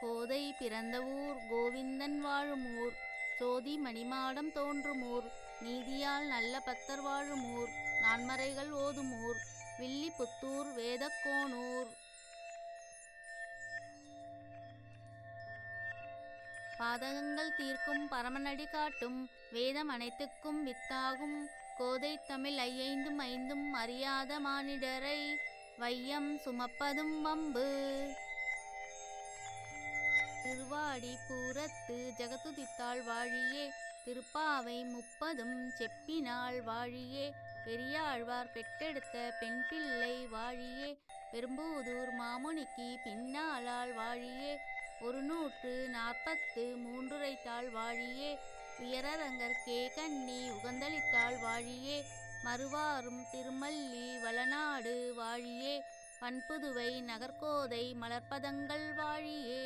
கோதை பிறந்த ஊர் கோவிந்தன் வாழும் ஊர். சோதி மணிமாடம் தோன்றும் ஊர். நீதியால் நல்ல பக்தர் வாழும் ஊர். நான்மறைகள் ஓதும் ஊர். வில்லிபுத்தூர் வேதக்கோனூர். பாதகங்கள் தீர்க்கும் பரமனடி காட்டும் வேதம் அனைத்துக்கும் வித்தாகும். கோதை தமிழ் ஐயைந்தும் ஐந்தும் அறியாத மானிடரை வையம் சுமப்பதும் வம்பு. பூவாடி பூரத்து ஜகத்துதித்தாள் வாழியே திருப்பாவை முப்பதும் செப்பினாள் வாழியே பெரியாழ்வார் பெற்றெடுத்த பெண் பிள்ளை வாழியே பெரும்பூதூர் மாமுனிக்கு பின்னாளாள் வாழியே ஒரு நூற்று நாற்பத்து மூன்றுரைத்தாள் வாழியே உயரரங்கற்கே கண்ணி உகந்தளித்தாள் வாழியே மறுவாரும் திருமல்லி வளநாடு வாழியே பண்புதுவை நகர்கோதை மலர்ப்பதங்கள் வாழியே.